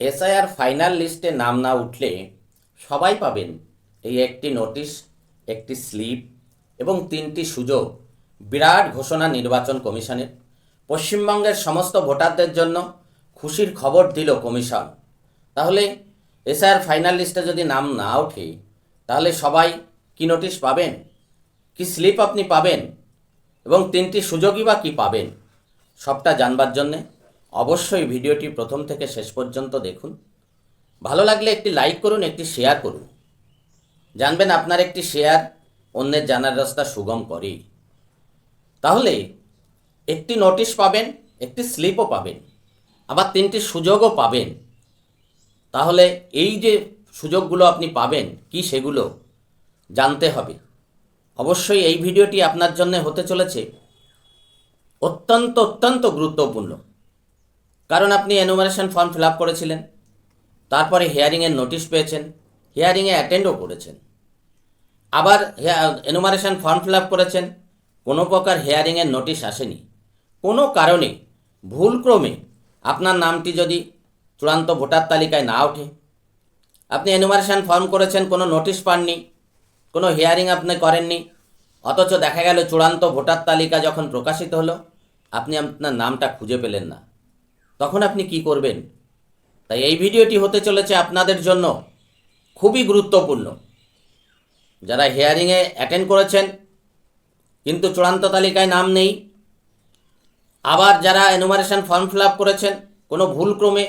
SIR final লিস্টে নাম না উঠলে সবাই পাবেন এই একটি নোটিশ, একটি স্লিপ এবং তিনটি সুযোগ। বিরাট ঘোষণা নির্বাচন কমিশনের। পশ্চিমবঙ্গের সমস্ত ভোটারদের জন্য খুশির খবর দিল কমিশন। তাহলে এসআইআর ফাইনাল লিস্টে যদি নাম না ওঠে, তাহলে সবাই কি নোটিশ পাবেন? কি স্লিপ আপনি পাবেন? এবং তিনটি সুযোগই বা কী পাবেন? সবটা জানবার জন্যে অবশ্যই ভিডিওটি প্রথম থেকে শেষ পর্যন্ত দেখুন। ভালো লাগলে একটি লাইক করুন, একটি শেয়ার করুন। জানবেন আপনার একটি শেয়ার অন্যের জানার রাস্তা সুগম করে তাহলে একটি নোটিশ পাবেন, একটি স্লিপও পাবেন, আবার তিনটি সুযোগও পাবেন। তাহলে এই যে সুযোগগুলো আপনি পাবেন, কি সেগুলো জানতে হবে। অবশ্যই এই ভিডিওটি আপনার জন্য হতে চলেছে অত্যন্ত অত্যন্ত গুরুত্বপূর্ণ। কারণ আপনি এনুমারেশন ফর্ম ফিল করেছিলেন, তারপরে হিয়ারিংয়ের নোটিশ পেয়েছেন হিয়ারিংয়ে অ্যাটেন্ডও করেছেন। আবার এনুমারেশন ফর্ম ফিল করেছেন, কোনো প্রকার হিয়ারিংয়ের নোটিশ আসেনি। কোনো কারণে, ভুলক্রমে আপনার নামটি যদি চূড়ান্ত ভোটার তালিকায় না ওঠে, আপনি এনুমারেশন ফর্ম করেছেন, কোনো নোটিশ পাননি, কোনো হিয়ারিং আপনি করেননি, অথচ দেখা গেল চূড়ান্ত ভোটার তালিকা যখন প্রকাশিত হলো, আপনি আপনার নামটা খুঁজে পেলেন না। তখন আপনি কি করবেন? তাই এই ভিডিওটি হতে চলেছে আপনাদের জন্য খুবই গুরুত্বপূর্ণ। যারা হিয়ারিংয়ে অ্যাটেন্ড করেছেন, কিন্তু চূড়ান্ত তালিকায় নাম নেই, আবার যারা এনুমারেশন ফর্ম ফিল আপ করেছেন, কোনো ভুলক্রমে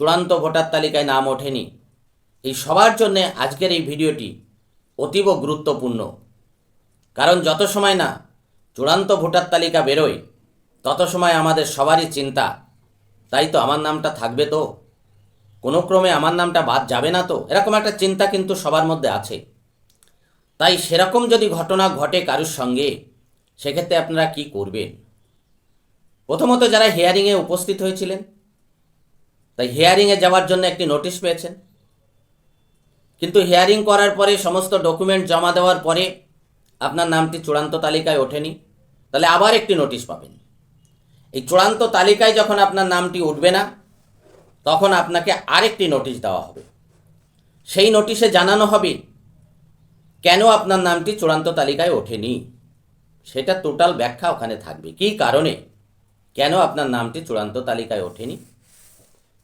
চূড়ান্ত ভোটার তালিকায় নাম ওঠেনি। এই সবার জন্যে আজকের এই ভিডিওটি অতীব গুরুত্বপূর্ণ। কারণ যত সময় না চূড়ান্ত ভোটার তালিকা বেরোয়, তত সময় আমাদের সবারই চিন্তা তাই তো আমার নামটা থাকবে তো। কোনো ক্রমে আমার নামটা বাদ যাবে না তো। এরকম একটা চিন্তা কিন্তু সবার মধ্যে আছে। তাই সেরকম যদি ঘটনা ঘটে কারুর সঙ্গে, সেক্ষেত্রে আপনারা কি করবেন? প্রথমত যারা হিয়ারিংয়ে উপস্থিত হয়েছিলেন, তাই হিয়ারিংয়ে যাওয়ার জন্য একটি নোটিশ পেয়েছেন। কিন্তু হিয়ারিং করার পরে সমস্ত ডকুমেন্ট জমা দেওয়ার পরে আপনার নামটি চূড়ান্ত তালিকায় ওঠেনি। তাহলে আবার একটি নোটিশ পাবেন। এই চূড়ান্ত তালিকায় যখন আপনার নামটি উঠবে না, তখন আপনাকে আরেকটি নোটিশ দেওয়া হবে। সেই নোটিশে জানানো হবে, কেন আপনার নামটি চূড়ান্ত তালিকায় ওঠেনি? সেটা টোটাল ব্যাখ্যা ওখানে থাকবে। কী কারণে? কেন আপনার নামটি চূড়ান্ত তালিকায় ওঠেনি?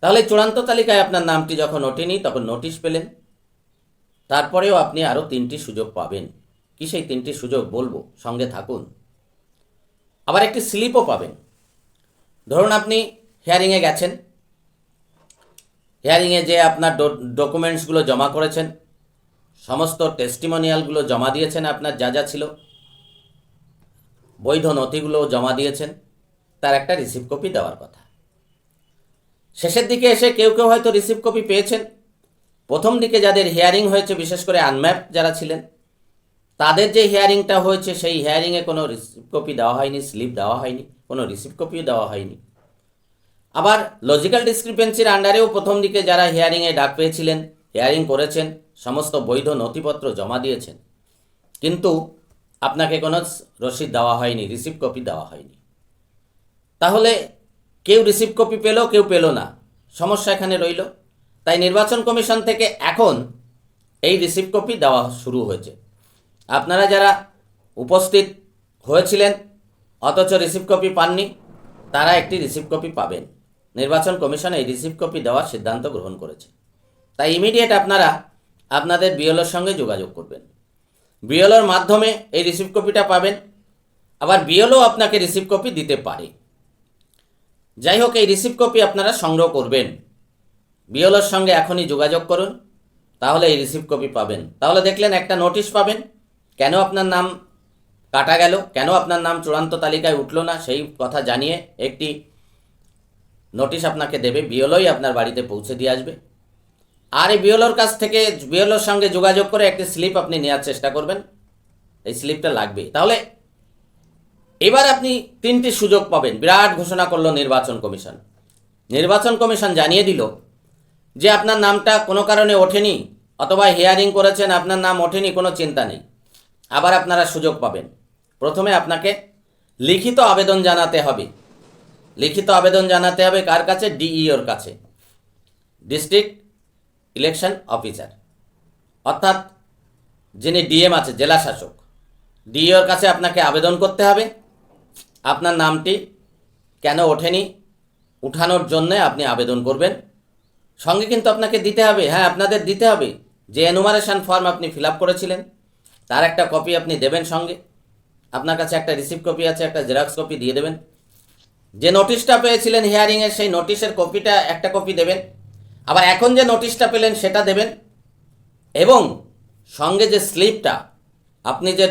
তাহলে চূড়ান্ত তালিকায় আপনার নামটি যখন ওঠেনি, তখন নোটিশ পেলেন। তারপরেও আপনি আরও তিনটি সুযোগ পাবেন। কি সেই তিনটি সুযোগ বলব? সঙ্গে থাকুন। আবার একটি স্লিপও পাবেন। ধরুন আপনি হিয়ারিংয়ে গেছেন। হিয়ারিংয়ে যে আপনার ডকুমেন্টসগুলো জমা করেছেন, সমস্ত টেস্টিমোনিয়ালগুলো জমা দিয়েছেন আপনার যা যা ছিল, বৈধ নথিগুলো জমা দিয়েছেন, তার একটা রিসিভ কপি দেওয়ার কথা। শেষের দিকে এসে কেউ কেউ হয়তো রিসিভ কপি পেয়েছেন। প্রথম দিকে যাদের হিয়ারিং হয়েছে, বিশেষ করে আনম্যাপ যারা ছিলেন, তাদের যে হিয়ারিংটা হয়েছে, সেই হিয়ারিংয়ে কোনো রিসিভ কপি দেওয়া হয়নি স্লিপ দেওয়া হয়নি। কোনো রিসিভ কপিও দেওয়া হয়নি। আবার লজিক্যাল ডিসক্রিপেন্সির আন্ডারেও প্রথম দিকে যারা হিয়ারিংয়ে ডাক পেয়েছিলেন হিয়ারিং করেছেন, সমস্ত বৈধ নথিপত্র জমা দিয়েছেন। কিন্তু আপনাকে কোনো রসিদ দেওয়া হয়নি রিসিভ কপি দেওয়া হয়নি। তাহলে কেউ রিসিভ কপি পেল, কেউ পেল না। সমস্যা এখানে রইল। তাই নির্বাচন কমিশন থেকে এখন এই রিসিভ কপি দেওয়া শুরু হয়েছে। আপনারা যারা উপস্থিত হয়েছিলেন অথচ রিসিভ কপি পাননি, তারা একটি রিসিভ কপি পাবেন। নির্বাচন কমিশন এই রিসিভ কপি দেওয়ার সিদ্ধান্ত গ্রহণ করেছে। তাই ইমিডিয়েট আপনারা আপনাদের বিএলওর সঙ্গে যোগাযোগ করবেন। বিএলওর মাধ্যমে এই রিসিভ কপিটা পাবেন, আবার বিএলও আপনাকে রিসিভ কপি দিতে পারে। যাই হোক, এই রিসিভ কপি আপনারা সংগ্রহ করবেন। বিএলওর সঙ্গে এখনই যোগাযোগ করুন, তাহলে এই রিসিভ কপি পাবেন। তাহলে দেখলেন একটা নোটিশ পাবেন, কেন আপনার নাম কাটা গেল। কেন আপনার নাম চূড়ান্ত তালিকায় উঠল না? সেই কথা জানিয়ে একটি নোটিশ আপনাকে দেবে। বিএলওই আপনার বাড়িতে পৌঁছে দিয়ে আসবে। আর এই বিএলওর কাছ থেকে, বিএলওর সঙ্গে যোগাযোগ করে একটি স্লিপ আপনি নেওয়ার চেষ্টা করবেন। এই স্লিপটা লাগবে। তাহলে এবার আপনি তিনটি সুযোগ পাবেন। বিরাট ঘোষণা করল নির্বাচন কমিশন। নির্বাচন কমিশন জানিয়ে দিল যে আপনার নামটা কোনো কারণে ওঠেনি অথবা হিয়ারিং করেছেন, আপনার নাম ওঠেনি, কোনো চিন্তা নেই। আবার আপনারা সুযোগ পাবেন। প্রথমে আপনাকে লিখিত আবেদন জানাতে হবে। লিখিত আবেদন জানাতে হবে কার কাছে? ডিইওর কাছে। District election officer. অর্থাৎ যিনি ডিএম আছে, জেলা শাসক ডিওর কাছে আপনাকে আবেদন করতে হবে। আপনার নামটি কেন ওঠেনি? উঠানোর জন্যে আপনি আবেদন করবেন। সঙ্গে কিন্তু আপনাকে দিতে হবে হ্যাঁ আপনাদের দিতে হবে। যে এনুমারেশন ফর্ম আপনি ফিল করেছিলেন, তার একটা কপি আপনি দেবেন সঙ্গে। আপনার কাছে একটা রিসিপ্ট কপি আছে, একটা জেরক্স কপি দিয়ে দেবেন। যে নোটিশটা পেয়েছিলেন হিয়ারিংয়ের সেই নোটিশের কপিটা একটা কপি দেবেন। আবার এখন যে নোটিশটা পেলেন, সেটা দেবেন। এবং সঙ্গে যে স্লিপটা আপনি যে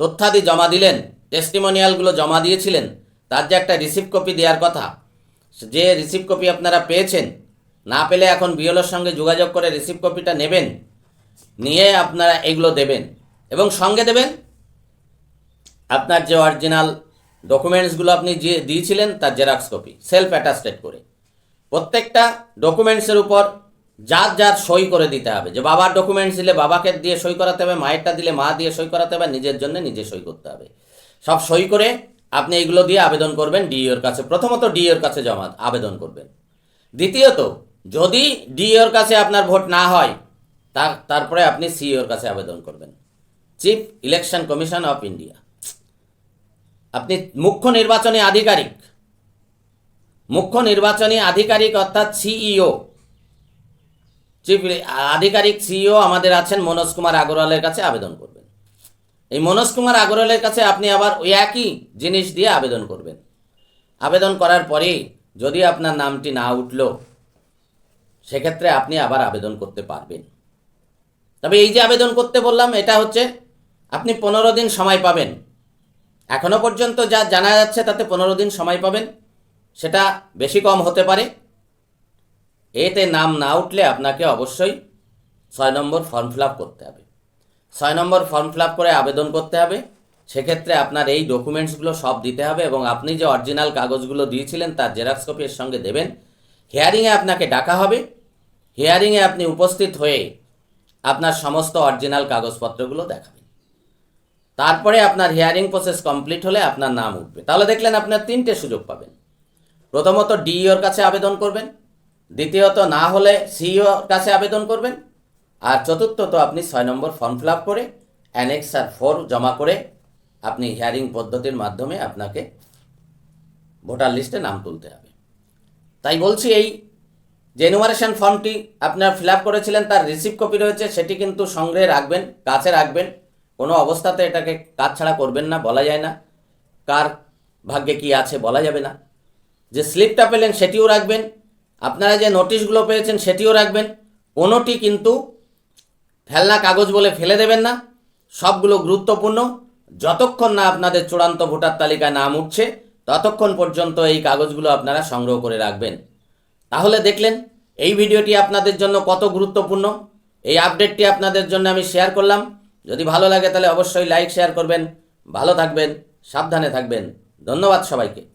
তথ্যাদি জমা দিলেন টেস্টিমোনিয়ালগুলো জমা দিয়েছিলেন, তার যে একটা রিসিপ্ট কপি দেওয়ার কথা, যে রিসিপ্ট কপি আপনারা পেয়েছেন, না পেলে এখন বিএলওর সঙ্গে যোগাযোগ করে রিসিপ্ট কপিটা নেবেন, নিয়ে আপনারা এগুলো দেবেন। এবং সঙ্গে দেবেন আপনার যে অরিজিনাল ডকুমেন্টসগুলো আপনি যে দিয়েছিলেন, তার জেরক্স কপি সেলফ অ্যাটাস্টেড করে। প্রত্যেকটা ডকুমেন্টসের উপর যার যার সই করে দিতে হবে। যে বাবার ডকুমেন্টস দিলে বাবাকে দিয়ে সই করাতে হবে, মায়েরটা দিলে মা দিয়ে সই করাতে হবে, নিজের জন্য নিজে সই করতে হবে। সব সই করে আপনি এগুলো দিয়ে আবেদন করবেন ডিইওর কাছে। প্রথমত ডিইওর কাছে জমা আবেদন করবেন। দ্বিতীয়ত, যদি ডিইওর কাছে আপনার ভোট না হয় তারপরে আপনি সিইওর কাছে আবেদন করবেন। Chief election commission of India আপনি মুখ্য নির্বাচনী আধিকারিক। মুখ্য নির্বাচনী আধিকারিক অর্থাৎ সিইও। চিফ আধিকারিক, সিইও আমাদের আছেন মনোজ কুমার আগরওয়ালের কাছে আবেদন করবেন। এই মনোজ কুমার আগরওয়ালের কাছে আপনি আবার ওই একই জিনিস দিয়ে আবেদন করবেন। আবেদন করার পরে যদি আপনার নামটি না উঠল, সেক্ষেত্রে আপনি আবার আবেদন করতে পারবেন। তবে এই যে আবেদন করতে বললাম, এটা হচ্ছে আপনি পনেরো দিন সময় পাবেন। এখনও পর্যন্ত যা জানা যাচ্ছে তাতে পনেরো দিন সময় পাবেন। সেটা বেশি কম হতে পারে। এতে নাম না উঠলে আপনাকে অবশ্যই ছয় নম্বর ফর্ম ফিল করতে হবে। ছয় নম্বর ফর্ম ফিল করে আবেদন করতে হবে। সেক্ষেত্রে আপনার এই ডকুমেন্টসগুলো সব দিতে হবে এবং আপনি যে অরিজিনাল কাগজগুলো দিয়েছিলেন তার জেরক্স কপি এর সঙ্গে দেবেন। হিয়ারিংয়ে আপনাকে ডাকা হবে। হিয়ারিংয়ে আপনি উপস্থিত হয়ে আপনার সমস্ত অরিজিনাল কাগজপত্রগুলো দেখাবেন। তারপরে আপনার হিয়ারিং প্রসেস কমপ্লিট হলে আপনার নাম উঠবে। তাহলে দেখলেন আপনার তিনটে সুযোগ পাবেন। প্রথমত ডিইওর কাছে আবেদন করবেন। দ্বিতীয়ত না হলে সিইওর কাছে আবেদন করবেন। আর চতুর্থত আপনি ছয় নম্বর ফর্ম ফিল করে অ্যানেক্স আর ফোর জমা করে আপনি হিয়ারিং পদ্ধতির মাধ্যমে আপনাকে ভোটার লিস্টে নাম তুলতে হবে। তাই বলছি এই যে ফর্মটি আপনার ফিল করেছিলেন, তার রিসিভ কপি রয়েছে, সেটি কিন্তু সংগ্রহে রাখবেন, কাছে রাখবেন। কোনো অবস্থাতে এটাকে কাজ ছাড়া করবেন না, বলা যায় না। কার ভাগ্যে কি আছে বলা যাবে না। যে স্লিপটা পেলেন সেটিও রাখবেন। আপনারা যে নোটিশগুলো পেয়েছেন সেটিও রাখবেন। কোনোটি কিন্তু ফেলনা কাগজ বলে ফেলে দেবেন না। সবগুলো গুরুত্বপূর্ণ। যতক্ষণ না আপনাদের চূড়ান্ত ভোটার তালিকায় নাম উঠছে, ততক্ষণ পর্যন্ত এই কাগজগুলো আপনারা সংগ্রহ করে রাখবেন। তাহলে দেখলেন, এই ভিডিওটি আপনাদের জন্য কত গুরুত্বপূর্ণ। এই আপডেটটি আপনাদের জন্য আমি শেয়ার করলাম। যদি ভালো লাগে তাহলে অবশ্যই লাইক শেয়ার করবেন। ভালো থাকবেন সাবধানে থাকবেন। ধন্যবাদ সবাইকে।